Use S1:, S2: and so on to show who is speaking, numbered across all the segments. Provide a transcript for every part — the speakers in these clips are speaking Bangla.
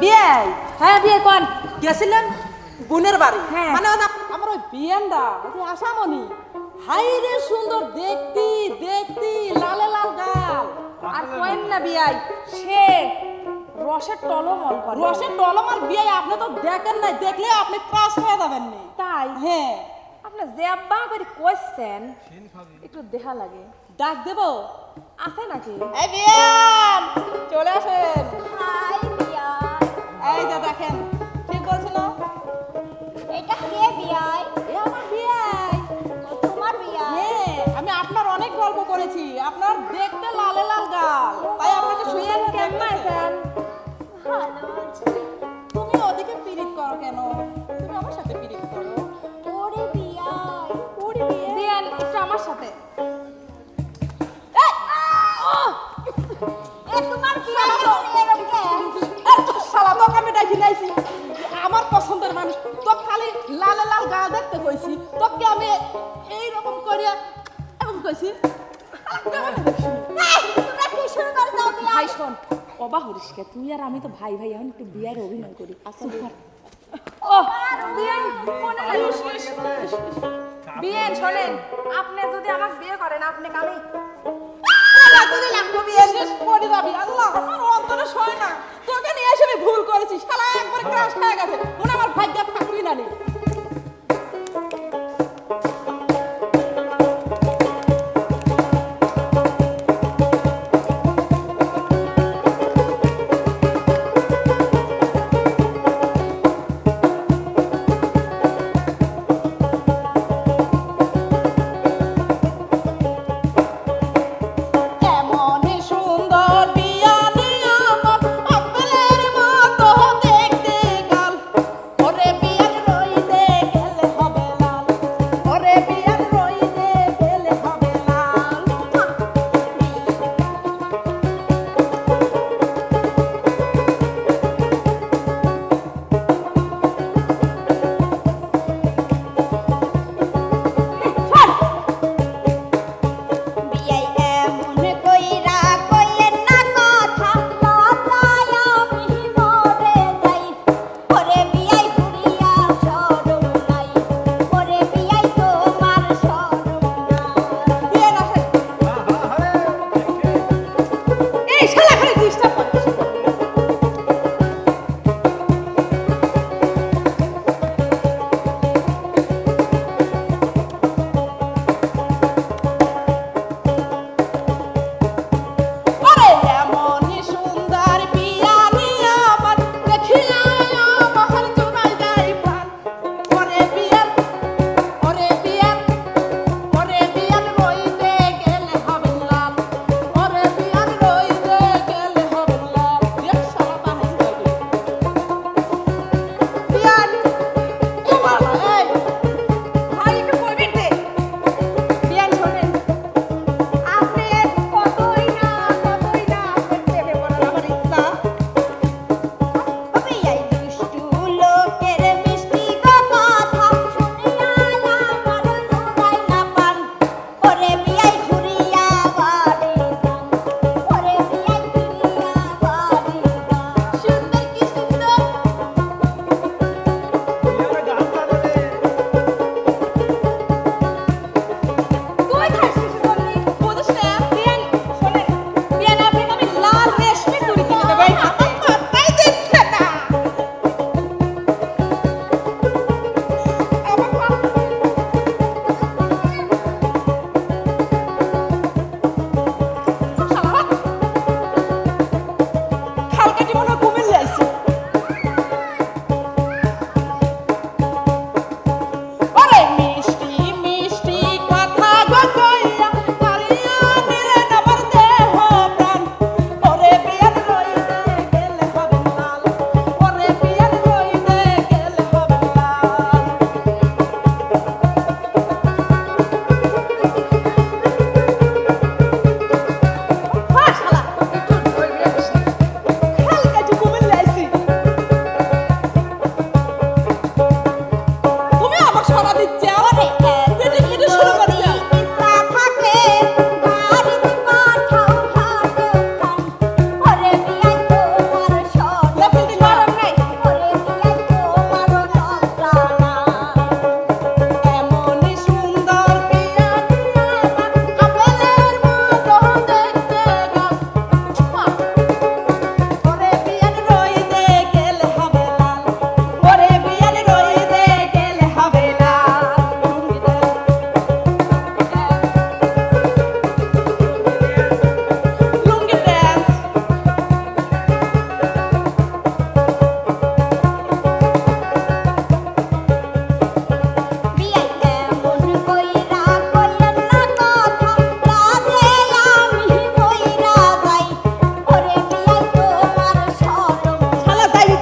S1: বিয়ে?
S2: হ্যাঁ বিয়ে কন?
S1: গেছিলেন? বোনের বাড়ি?
S2: হ্যাঁ।
S1: মানে আমার ওই বিয়েনটা ওই যে হাই রে সুন্দর দেখতি দেখতি লালে লাল গাল।
S2: আর কয়েন না বিয়াই সে রসের টলমল করে।
S1: রসের টলমার বিয়ে আপনি তো দেখেন নাই দেখলে আপনি ক্রাশ হয়ে যাবেন নি।
S2: তাই?
S1: হ্যাঁ।
S2: আপনি যে আব্বা করে কইছেন একটু দেখা লাগে।
S1: ডাক দেব?
S2: আছে নাকি?
S1: এই বিয়ান চলে আসেন করো কেন? তুমি আমার সাথে পিরিত করো।
S3: ওরে বিয়াই
S1: ওরে বিয়ে।
S2: বিয়ান একটু আমার সাথে।
S1: পছন্দের মানুষ। তো খালি লালে লাল গাল দেখতে কইছি। তোকে আমি এই রকম করিয়া এরকম কইছি।
S2: অবা হরিসকে তুই আর আমি তো ভাই ভাই এখন একটু বিয়ার অভিনয় করি। আচ্ছা বিয়ান শোনেন, আপনি যদি আমার বিয়ে করেন, আপনি আমি
S1: বিয়ে তোকে নিয়ে এসে আমি ভুল করেছি, শালা, একবার ক্রাশ হয়ে গেছে। মনে আমার ভাগ্য থাকবি না নি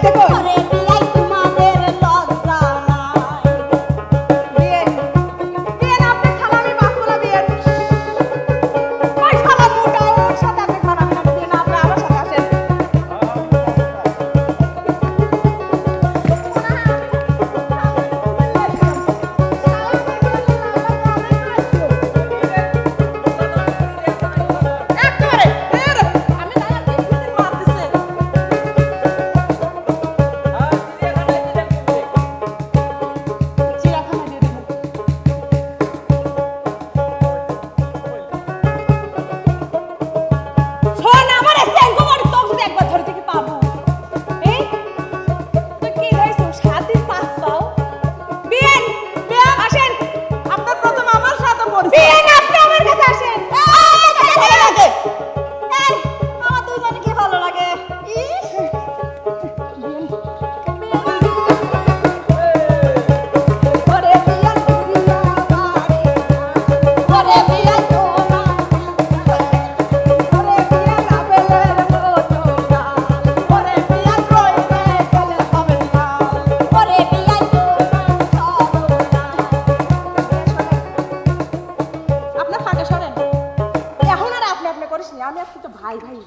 S1: দেখো